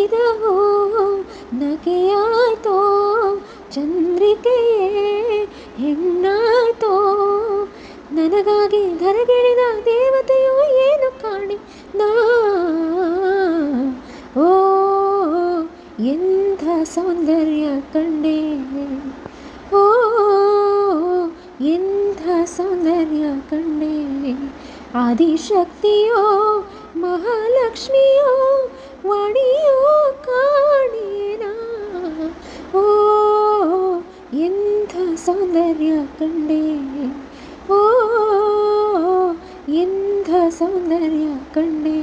ನೋಡಿದಹೋ ನಗೆಯಾತೋ ಚಂದ್ರಿಕೆಯೇ ಹೆಣ್ಣಾತೋ ನನಗಾಗಿ ಧರೆಗೆಳಿದ ದೇವತೆಯೋ ಏನು ಕಾಣಿ ನಾ? ಓ, ಎಂಥ ಸೌಂದರ್ಯ ಕಂಡೆ. ಓ, ಎಂಥ ಸೌಂದರ್ಯ ಕಂಡೆ. ಆದಿಶಕ್ತಿಯೋ, ಮಹಾಲಕ್ಷ್ಮಿಯೋ, ವಾಣಿಯೋ സൗന്ദര്യ കണ്ടേ ഓ എന്ത സൗന്ദര്യ കണ്ടേ